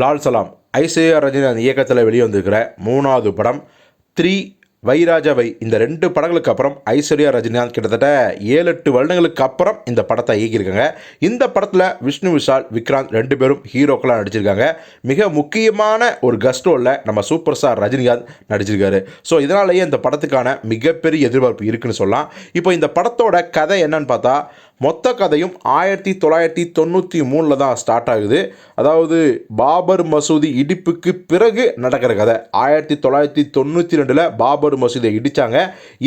லால் சலாம் ஐஸ்வர்யா ரஜினிகாந்த் இயக்கத்தில் வெளிவந்திருக்கிற மூணாவது படம். த்ரீ வைராஜவை இந்த ரெண்டு படங்களுக்கு அப்புறம் ஐஸ்வர்யா ரஜினிகாந்த் கிட்டத்தட்ட ஏழு எட்டு வருடங்களுக்கு அப்புறம் இந்த படத்தை இயக்கியிருக்காங்க. இந்த படத்தில் விஷ்ணு விஷால் விக்ராந்த் ரெண்டு பேரும் ஹீரோக்களாக நடிச்சிருக்காங்க. மிக முக்கியமான ஒரு கஸ்டோவில் ரோலில் நம்ம சூப்பர் ஸ்டார் ரஜினிகாந்த் நடிச்சிருக்காரு. ஸோ இதனாலேயே இந்த படத்துக்கான மிகப்பெரிய எதிர்பார்ப்பு இருக்குன்னு சொல்லலாம். இப்போ இந்த படத்தோட கதை என்னன்னு பார்த்தா மொத்த கதையும் ஆயிரத்தி தொள்ளாயிரத்தி தொண்ணூற்றி மூணில் தான் ஸ்டார்ட் ஆகுது. அதாவது பாபர் மசூதி இடிப்புக்கு பிறகு நடக்கிற கதை. ஆயிரத்தி தொள்ளாயிரத்தி தொண்ணூற்றி ரெண்டில் பாபர் மசூதியை இடித்தாங்க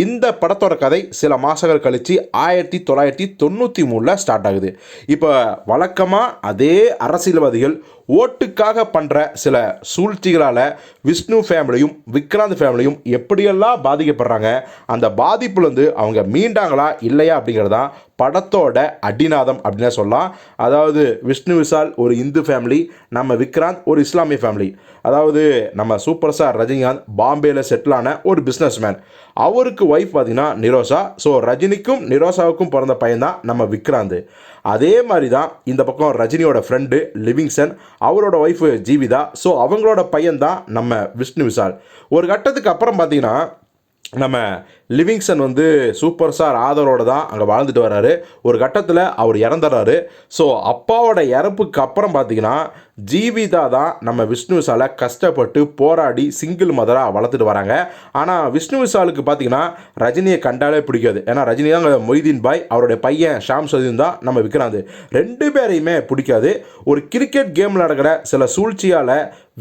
இந்த படத்தோட கதை சில மாதங்கள் கழித்து ஆயிரத்தி தொள்ளாயிரத்தி தொண்ணூற்றி மூணில் ஸ்டார்ட் ஆகுது. இப்போ வழக்கமாக அதே அரசியல்வாதிகள் ஓட்டுக்காக பண்ணுற சில சூழ்ச்சிகளால் விஷ்ணு ஃபேமிலியும் விக்ராந்த் ஃபேமிலியும் எப்படியெல்லாம் பாதிக்கப்படுறாங்க அந்த பாதிப்புலேருந்து அவங்க மீண்டாங்களா இல்லையா அப்படிங்கிறது தான் படத்தோட அடிநாதம் அப்படின்னே சொல்லலாம். அதாவது விஷ்ணு விஷால் ஒரு இந்து ஃபேமிலி நம்ம விக்ராந்த் ஒரு இஸ்லாமிய ஃபேமிலி அதாவது நம்ம சூப்பர் ஸ்டார் ரஜினிகாந்த் பாம்பேயில் செட்டிலான ஒரு பிஸ்னஸ் மேன் அவருக்கு ஒய்ஃப் பார்த்தீங்கன்னா நிரோஷா. ஸோ ரஜினிக்கும் நிரோஷாவுக்கும் பிறந்த பையன் தான் நம்ம விக்ராந்த். அதே மாதிரி தான் இந்த பக்கம் ரஜினியோட ஃப்ரெண்டு லிவிங்சன். அவரோட ஒய்ஃபு ஜீவிதா. ஸோ அவங்களோட பையன் தான் நம்ம விஷ்ணு விஷால். ஒரு கட்டத்துக்கு அப்புறம் பார்த்தீங்கன்னா நம்ம லிவிங்ஸன் வந்து சூப்பர் ஸ்டார் ஆதரோடு தான் அங்கே வாழ்ந்துட்டு வர்றாரு. ஒரு கட்டத்தில் அவர் இறந்துடுறாரு. ஸோ அப்பாவோட இறப்புக்கு அப்புறம் பார்த்தீங்கன்னா ஜீவிதா தான் நம்ம விஷ்ணு விஷாலை கஷ்டப்பட்டு போராடி சிங்கிள் மதராக வளர்த்துட்டு வராங்க. ஆனால் விஷ்ணு விஷாலுக்கு பார்த்தீங்கன்னா ரஜினியை கண்டாலே பிடிக்காது. ஏன்னா ரஜினி தான் மொய்தீன் பாய். அவருடைய பையன் ஷாம் சதீன் தான் நம்ம விக்ராந்த். ரெண்டு பேரையுமே பிடிக்காது. ஒரு கிரிக்கெட் கேமில் நடக்கிற சில சூழ்ச்சியால்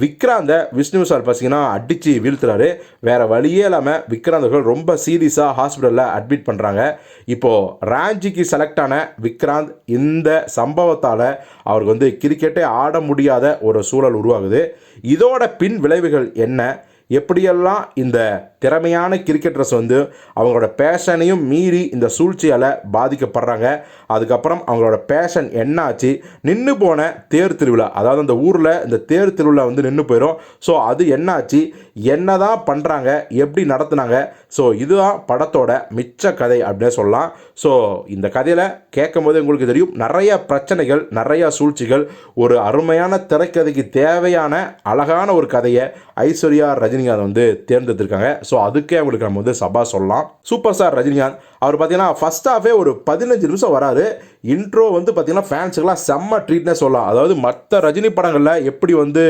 விக்ராந்த விஷ்ணு விஷால் பார்த்தீங்கன்னா அடித்து வீழ்த்துறாரு. வேறு வழியே இல்லாமல் விக்ராந்தர்கள் ரொம்ப சீ சீரியஸாக ஹாஸ்பிட்டலில் அட்மிட் பண்ணுறாங்க இப்போது ராஞ்சிக்கு செலக்ட் ஆன விக்ராந்த் இந்த சம்பவத்தால் அவருக்கு வந்து கிரிக்கெட்டே ஆட முடியாத ஒரு சூழல் உருவாகுது. இதோட பின் விளைவுகள் என்ன? எப்படியெல்லாம் இந்த திறமையான கிரிக்கெட்டர்ஸ் வந்து அவங்களோட பேஷனையும் மீறி இந்த சூழ்ச்சியால் பாதிக்கப்படுறாங்க அதுக்கப்புறம் அவங்களோட பேஷன் என்னாச்சு நின்று போன தேர் திருவிழா அதாவது அந்த ஊரில் இந்த தேர் திருவிழா வந்து நின்று போயிடும் ஸோ அது என்னாச்சு என்ன தான் பண்ணுறாங்க எப்படி நடத்துனாங்க ஸோ இதுதான் படத்தோட மிச்ச கதை அப்படின்னே சொல்லலாம். ஸோ இந்த கதையில் கேட்கும் போது உங்களுக்கு தெரியும் நிறைய பிரச்சனைகள் நிறைய சூழ்ச்சிகள் ஒரு அருமையான திரைக்கதைக்கு தேவையான அழகான ஒரு கதையை ஐஸ்வர்யா ரஜினி ரஜினிகாந்த் வந்து தேர்ந்தெடுத்திருக்காங்க. ஸோ அதுக்கே அவங்களுக்கு நம்ம வந்து சபா சொல்லலாம். சூப்பர் ஸ்டார் ரஜினிகாந்த் அவர் பார்த்தீங்கன்னா ஃபஸ்ட் ஹாஃபே ஒரு பதினஞ்சு நிமிஷம் வராரு. இன்ட்ரோ வந்து பார்த்திங்கன்னா ஃபேன்ஸுக்கெல்லாம் செம்ம ட்ரீட்னே சொல்லலாம். அதாவது மற்ற ரஜினி படங்களில் எப்படி வந்து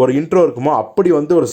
ஒரு இன்ட்ரோ இருக்குமோ அப்படி வந்து ஒரு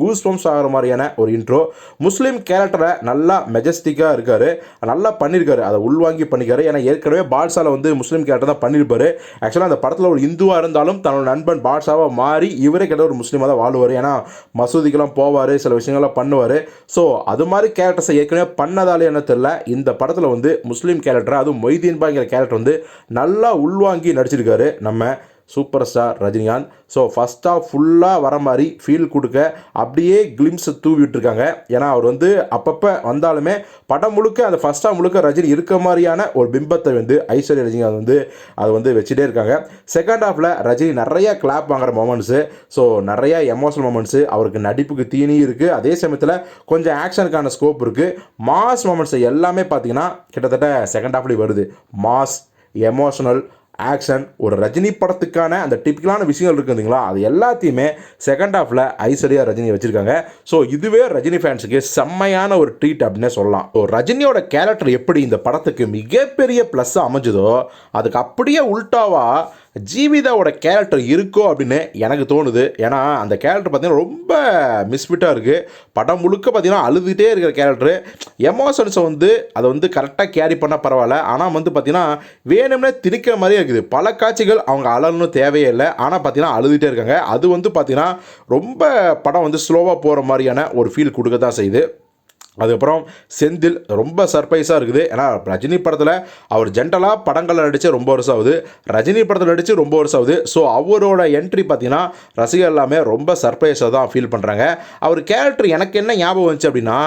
கூஸ் பம்ஸ் ஆகிற மாதிரியான ஒரு இன்ட்ரோ முஸ்லீம் கேரக்டரை நல்லா மெஜஸ்டிக்காக இருக்கார். நல்லா பண்ணியிருக்காரு அதை உள்வாங்கி பண்ணிக்காரு. ஏன்னா ஏற்கனவே பாட்ஷாவில் வந்து முஸ்லீம் கேரக்டர் தான் பண்ணியிருப்பாரு ஆக்சுவலாக அந்த படத்தில் ஒரு இந்துவாக இருந்தாலும் தன்னோட நண்பன் பாட்ஷாவாக மாறி இவரே கிட்ட ஒரு முஸ்லீமாக தான் வாழ்வார். ஏன்னா மசூதிக்கெல்லாம் போவார். சில விஷயங்கள்லாம் பண்ணுவார். ஸோ அது மாதிரி கேரக்டர்ஸை ஏற்கனவே பண்ணதாலே என்ன தெரில இந்த படத்தில் வந்து முஸ்லீம் கேரக்டர் அதுவும் மொய்தீன் பாங்கிற கேரக்டர் வந்து நல்லா உள்வாங்கி நடிச்சிருக்காரு. நம்ம சூப்பர் ஸ்டார் ரஜினிகாந்த். ஸோ ஃபஸ்ட்டாக ஃபுல்லாக வர மாதிரி ஃபீல் கொடுக்க அப்படியே கிளிம்ஸை தூவி விட்டுருக்காங்க ஏன்னா அவர் வந்து அப்பப்போ வந்தாலுமே படம் முழுக்க அந்த ஃபஸ்ட்டாக முழுக்க ரஜினி இருக்க மாதிரியான ஒரு பிம்பத்தை வந்து ஐஸ்வர்யா ரஜினிகாந்த் வந்து அதை வந்து வச்சுட்டே இருக்காங்க. செகண்ட் ஹாஃபில் ரஜினி நிறைய கிளாப் வாங்குற மொமெண்ட்ஸு ஸோ நிறைய எமோஷனல் மொமெண்ட்ஸு அவருக்கு நடிப்புக்கு தீனி இருக்குது அதே சமயத்தில் கொஞ்சம் ஆக்ஷனுக்கான ஸ்கோப் இருக்குது மாஸ் மொமெண்ட்ஸ் எல்லாமே பார்த்தீங்கன்னா கிட்டத்தட்ட செகண்ட் ஹாஃப்லேயும் வருது. மாஸ் எமோஷனல் ஆக்ஷன் ஒரு ரஜினி படத்துக்கான அந்த டிப்பிக்கலான விஷயங்கள் இருக்குதுங்களா அது எல்லாத்தையுமே செகண்ட் ஹாஃபில் ஐஸ்வர்யா ரஜினி வச்சுருக்காங்க. ஸோ இதுவே ரஜினி ஃபேன்ஸுக்கு செம்மையான ஒரு ட்ரீட் அப்படின்னே சொல்லலாம். ஸோ ரஜினியோட கேரக்டர் எப்படி இந்த படத்துக்கு மிகப்பெரிய ப்ளஸ்ஸாக அமைஞ்சதோ அதுக்கு அப்படியே உல்டாவாக ஜீவிதாவோட கேரக்டர் இருக்கோ அப்படின்னு எனக்கு தோணுது. ஏன்னா அந்த கேரக்டர் பார்த்தீங்கன்னா ரொம்ப மிஸ்ஃபிட்டாக இருக்குது படம் முழுக்க பார்த்தீங்கன்னா அழுதுகிட்டே இருக்கிற கேரக்டரு எமோஷன்ஸை வந்து அதை வந்து கரெக்டாக கேரி பண்ணால் பரவாயில்ல. ஆனால் வந்து பார்த்திங்கன்னா வேணும்னே திணிக்கிற மாதிரியே இருக்குது. பல காட்சிகள் அவங்க அழகணும் தேவையே இல்லை. ஆனால் பார்த்திங்கன்னா அழுதுகிட்டே இருக்காங்க. அது வந்து பார்த்திங்கன்னா ரொம்ப படம் வந்து ஸ்லோவாக போகிற மாதிரியான ஒரு ஃபீல் கொடுக்க தான் செய்யுது. அதுக்கப்புறம் செந்தில் ரொம்ப சர்ப்ரைஸாக இருக்குது. ஏன்னா ரஜினி படத்தில் அவர் ஜென்ரலாக படங்களில் நடித்து ரொம்ப வருஷம் ஆகுது. ரஜினி படத்தில் நடித்து ரொம்ப வருஷம் ஆகுது. ஸோ அவரோட என்ட்ரி பார்த்தீங்கன்னா ரசிகர் எல்லாமே ரொம்ப சர்ப்ரைஸாக தான் ஃபீல் பண்ணுறாங்க அவர் கேரக்டர் எனக்கு என்ன ஞாபகம் வந்துச்சு அப்படின்னா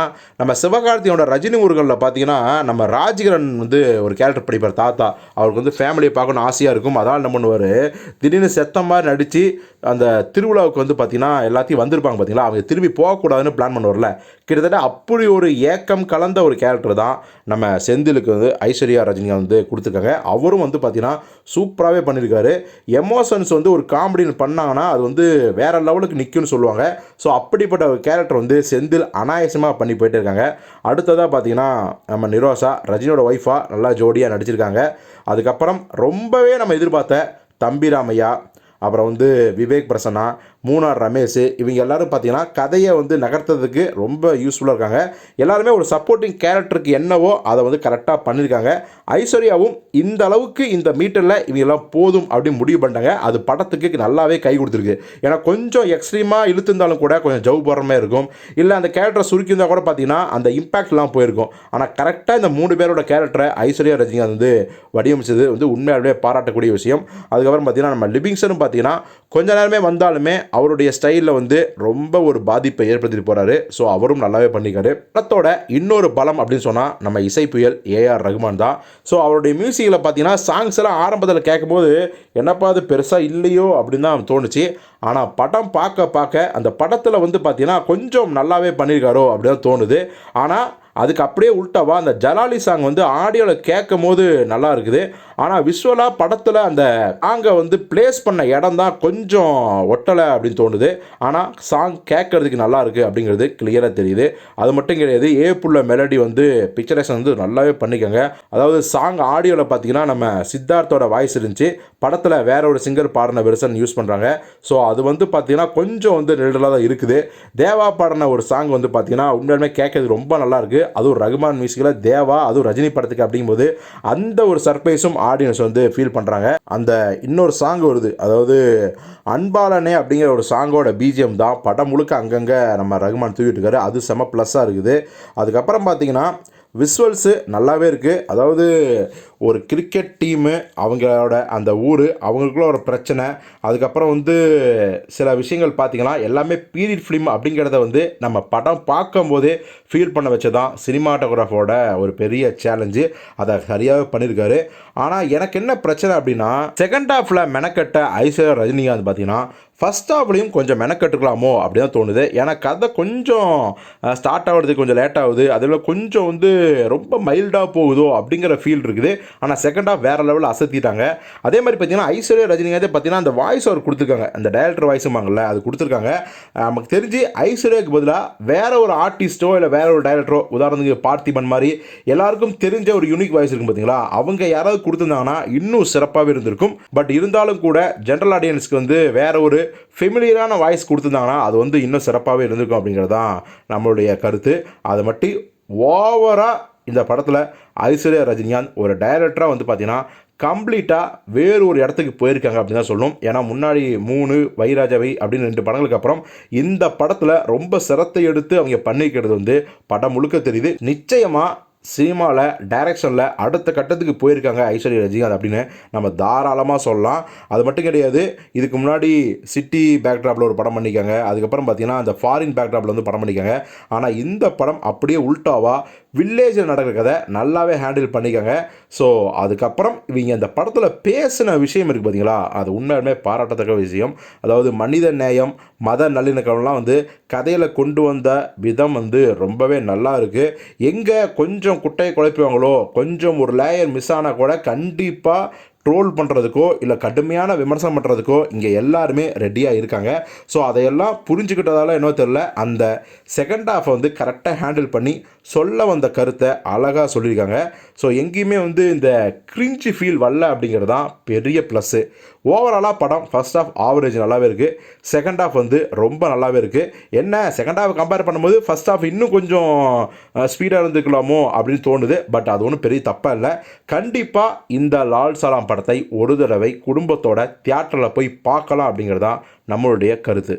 நம்ம சிவகார்த்தியோட ரஜினி முருகனில் பார்த்தீங்கன்னா நம்ம ராஜகிரண் வந்து ஒரு கேரக்டர் படிப்பார் தாத்தா. அவருக்கு வந்து ஃபேமிலியை பார்க்கணும் ஆசையாக இருக்கும். அதான் என்ன பண்ணுவார்? திடீர்னு செத்த மாதிரி நடித்து அந்த திருவிழாவுக்கு வந்து பார்த்தீங்கன்னா எல்லாத்தையும் வந்திருப்பாங்க பார்த்தீங்களா அவங்க திரும்பி போகக்கூடாதுன்னு பிளான் பண்ணுவார்ல. கிட்டத்தட்ட அப்படி ஒரு ஏக்கம் கலந்த ஒரு கேரக்டர் தான் நம்ம செந்திலுக்கு வந்து ஐஸ்வர்யா ரஜினிகாந்த் வந்து கொடுத்துருக்காங்க. அவரும் வந்து பார்த்திங்கன்னா சூப்பராகவே பண்ணியிருக்காரு எமோஷன்ஸ் வந்து ஒரு காமெடின்னு பண்ணாங்கன்னா அது வந்து வேறு லெவலுக்கு நிற்கும்னு சொல்லுவாங்க. ஸோ அப்படிப்பட்ட ஒரு கேரக்டர் வந்து செந்தில் அனாயசமாக பண்ணி போயிட்டு இருக்காங்க அடுத்ததாக பார்த்தீங்கன்னா நம்ம நிரோஷா ரஜினியோட ஒய்ஃபாக நல்லா ஜோடியாக நடிச்சிருக்காங்க. அதுக்கப்புறம் ரொம்பவே நம்ம எதிர்பார்த்த தம்பிராமையா அப்புறம் வந்து விவேக் பிரசன்னா மூணார் ரமேஷ் இவங்க எல்லாரும் பார்த்தீங்கன்னா கதையை வந்து நகர்த்துறதுக்கு ரொம்ப யூஸ்ஃபுல்லாக இருக்காங்க. எல்லாருமே ஒரு சப்போர்ட்டிங் கேரக்டருக்கு என்னவோ அதை வந்து கரெக்டாக பண்ணியிருக்காங்க ஐஸ்வர்யாவும் இந்த அளவுக்கு இந்த மீட்டரில் இவங்க எல்லாம் போதும் அப்படின்னு முடிவு பண்ணிட்டாங்க. அது படத்துக்கு நல்லாவே கை கொடுத்துருக்கு. ஏன்னா கொஞ்சம் எக்ஸ்ட்ரீமாக இழுத்துருந்தாலும் கூட கொஞ்சம் ஜவு போடுற மாதிரி இருக்கும். இல்லை அந்த கேரக்டரை சுருக்கியிருந்தா கூட பார்த்தீங்கன்னா அந்த இம்பாக்ட்லாம் போயிருக்கும். ஆனால் கரெக்டாக இந்த மூணு பேரோட கேரக்டரை ஐஸ்வர்யா ரஜினிகாந்த் வந்து வடிவமைச்சது வந்து உண்மையாகவே பாராட்டக்கூடிய விஷயம். அதுக்கப்புறம் பார்த்தீங்கன்னா நம்ம லிபிங்ஸனும் பார்த்தீங்கன்னா கொஞ்ச நேரமே வந்தாலுமே அவருடைய ஸ்டைலில் வந்து ரொம்ப ஒரு பாதிப்பை ஏற்படுத்திட்டு போகிறாரு ஸோ அவரும் நல்லாவே பண்ணிக்காரு. படத்தோட இன்னொரு பலம் அப்படின்னு சொன்னால் நம்ம இசை புயல் ஏஆர் ரகுமான் தான். ஸோ அவருடைய மியூசிக்கில் பார்த்தீங்கன்னா சாங்ஸ் எல்லாம் ஆரம்பத்தில் கேட்கும்போது என்னப்பா அது பெருசாக இல்லையோ? அப்படின்னு தான் தோணுச்சு. ஆனால் படம் பார்க்க பார்க்க அந்த படத்தில் வந்து பார்த்தீங்கன்னா கொஞ்சம் நல்லாவே பண்ணியிருக்காரோ அப்படின்னு தான் தோணுது. ஆனால் அதுக்கு அப்படியே உள்டாவா அந்த ஜலாலி சாங் வந்து ஆடியோவில் கேட்கும் போது நல்லா இருக்குது. ஆனால் விஷுவலாக படத்தில் அந்த சாங்கை வந்து ப்ளேஸ் பண்ண இடம் தான் கொஞ்சம் ஒட்டலை அப்படின்னு தோணுது. ஆனால் சாங் கேட்கறதுக்கு நல்லா இருக்குது அப்படிங்கிறது கிளியராக தெரியுது. அது மட்டும் கிடையாது ஏ புள்ள மெலடி வந்து பிக்சரேஷன் வந்து நல்லாவே பண்ணிக்கோங்க. அதாவது சாங் ஆடியோவில் பார்த்தீங்கன்னா நம்ம சித்தார்த்தோட வாய்ஸ் இருந்துச்சு. படத்தில் வேற ஒரு சிங்கர் பாடின வெர்சன் யூஸ் பண்ணுறாங்க ஸோ அது வந்து பார்த்தீங்கன்னா கொஞ்சம் வந்து நெல்டலாக தான் இருக்குது. தேவா பாடின ஒரு சாங் வந்து பார்த்தீங்கன்னா உண்மையுமே கேட்கறது ரொம்ப நல்லாயிருக்கு அதுவும் ரகுமான் மியூசிக்கில் தேவா அதுவும் ரஜினி படத்துக்கு அப்படிங்கும்போது அந்த ஒரு சர்ப்ரைஸும் ஆடியன்ஸ் வந்து ஃபீல் பண்ணுறாங்க அந்த இன்னொரு சாங் வருது. அதாவது அன்பாலனே அப்படிங்கிற ஒரு சாங்கோட பிஜிஎம் தான். படம் முழுக்க அங்கங்கே நம்ம ரகுமான் தூக்கிட்டு இருக்காரு. அது செம ப்ளஸ்ஸாக இருக்குது. அதுக்கப்புறம் பார்த்தீங்கன்னா விஸ்வல்ஸு நல்லாவே இருக்குது அதாவது ஒரு கிரிக்கெட் டீமு அவங்களோட அந்த ஊர் அவங்களுக்குள்ள ஒரு பிரச்சனை. அதுக்கப்புறம் வந்து சில விஷயங்கள் பார்த்தீங்கன்னா எல்லாமே பீரியட் ஃபிலிம் அப்படிங்கிறத வந்து நம்ம படம் பார்க்கும்போதே ஃபீல் பண்ண வச்சு தான் சினிமாட்டோகிராஃபோட ஒரு பெரிய சேலஞ்சு அதை சரியாகவே பண்ணியிருக்காரு ஆனால் எனக்கு என்ன பிரச்சனை அப்படின்னா செகண்ட் ஹாஃபில் மெனக்கட்ட ஐஸ்வர்யா ரஜினிகாந்த் பார்த்தீங்கன்னா ஃபஸ்ட் ஹாஃப்லேயும் கொஞ்சம் மெனக்கட்டுக்கலாமோ அப்படின்னு தான் தோணுது. ஏன்னா கதை கொஞ்சம் ஸ்டார்ட் ஆகிறதுக்கு கொஞ்சம் லேட் ஆகுது. அதில் கொஞ்சம் வந்து ரொம்ப மைல்டாக போகுதோ அப்படிங்கிற ஃபீல் இருக்குது. ஆனால் செகண்ட் ஹாஃப் வேறு லெவலில் அசத்திட்டாங்க. அதே மாதிரி பார்த்தீங்கன்னா ஐஸ்வர்யா ரஜினிகாந்தே பார்த்தீங்கன்னா அந்த வாய்ஸ் அவர் கொடுத்துருக்காங்க. அந்த டைரக்டர் வாய்ஸுமாங்கல்ல அது கொடுத்துருக்காங்க. நமக்கு தெரிஞ்சு ஐஸ்வர்யாவுக்கு பதிலாக வேற ஒரு ஆர்டிஸ்ட்டோ இல்லை வேற ஒரு டைரக்டரோ உதாரணத்துக்கு பார்த்திபன் மாதிரி எல்லாருக்கும் தெரிஞ்ச ஒரு யூனிக் வாய்ஸ் இருக்கும் பார்த்தீங்களா அவங்க யாராவது கொடுத்துருந்தாங்கன்னா இன்னும் சிறப்பாகவே இருந்திருக்கும். பட் இருந்தாலும் கூட ஜென்ரல் ஆடியன்ஸ்க்கு வந்து வேற ஒரு ஃபெமிலியரான வாய்ஸ் கொடுத்துருந்தாங்கன்னா அது வந்து இன்னும் சிறப்பாகவே இருந்திருக்கும் அப்படிங்கிறது தான் நம்மளுடைய கருத்து. அதை மட்டும் ஓவராக இந்த படத்தில் ஐஸ்வர்யா ரஜினிகாந்த் ஒரு டைரக்டராக வந்து பார்த்தீங்கன்னா கம்ப்ளீட்டாக வேறு ஒரு இடத்துக்கு போயிருக்காங்க அப்படின்னு தான் சொல்லணும் ஏன்னா முன்னாடி மூணு வைராஜவை அப்படின்னு ரெண்டு படங்களுக்கு அப்புறம் இந்த படத்தில் ரொம்ப சிரத்தை எடுத்து அவங்க பண்ணிக்கிறது வந்து படம் முழுக்க தெரியுது. நிச்சயமாக சினிமாவில் டைரக்ஷனில் அடுத்த கட்டத்துக்கு போயிருக்காங்க ஐஸ்வர்யா ரஜினிகாந்த் அப்படின்னு நம்ம தாராளமாக சொல்லலாம். அது மட்டும் கிடையாது இதுக்கு முன்னாடி சிட்டி பேக்ட்ராப்பில் ஒரு படம் பண்ணிக்காங்க அதுக்கப்புறம் பார்த்தீங்கன்னா அந்த ஃபாரின் பேக்ட்ராப்பில் வந்து படம் பண்ணிக்காங்க ஆனால் இந்த படம் அப்படியே உல்டாவாக வில்லேஜில் நடக்கிற கதை நல்லாவே ஹேண்டில் பண்ணிக்கோங்க. ஸோ அதுக்கப்புறம் இவங்க இந்த படத்தில் பேசின விஷயம் இருக்குது பார்த்தீங்களா அது உண்மையுமே பாராட்டத்தக்க விஷயம். அதாவது மனித நேயம் மத நல்லிணக்கம்லாம் வந்து கதையில் கொண்டு வந்த விதம் வந்து ரொம்பவே நல்லா இருக்குது எங்கே கொஞ்சம் குட்டையை குழப்பிவாங்களோ கொஞ்சம் ஒரு லேயர் மிஸ் ஆனால் கூட கண்டிப்பாக ட்ரோல் பண்ணுறதுக்கோ இல்லை கடுமையான விமர்சனம் பண்ணுறதுக்கோ இங்கே எல்லாருமே ரெடியாக இருக்காங்க. ஸோ அதையெல்லாம் புரிஞ்சுக்கிட்டதால என்ன தெரில அந்த செகண்ட் ஹாஃபை வந்து கரெக்டாக ஹேண்டில் பண்ணி சொல்ல வந்த கருத்தை அழகாக சொல்லியிருக்காங்க. ஸோ எங்கேயுமே வந்து இந்த கிரிஞ்சி ஃபீல் வரல அப்படிங்கிறது தான் பெரிய ப்ளஸ்ஸு ஓவராலாக படம் ஃபர்ஸ்ட் ஆஃப் ஆவரேஜ் நல்லாவே இருக்குது செகண்ட் ஆஃப் வந்து ரொம்ப நல்லாவே இருக்குது என்ன? செகண்ட் ஆஃப் கம்பேர் பண்ணும்போது ஃபர்ஸ்ட் ஆஃப் இன்னும் கொஞ்சம் ஸ்பீடாக இருந்துக்கலாமோ அப்படின்னு தோணுது. பட் அது ஒன்றும் பெரிய தப்பாக இல்லை. கண்டிப்பாக இந்த லால் சலாம் படத்தை ஒரு தடவை குடும்பத்தோட தியேட்டரில் போய் பார்க்கலாம் அப்படிங்கிறது தான் நம்மளுடைய கருத்து.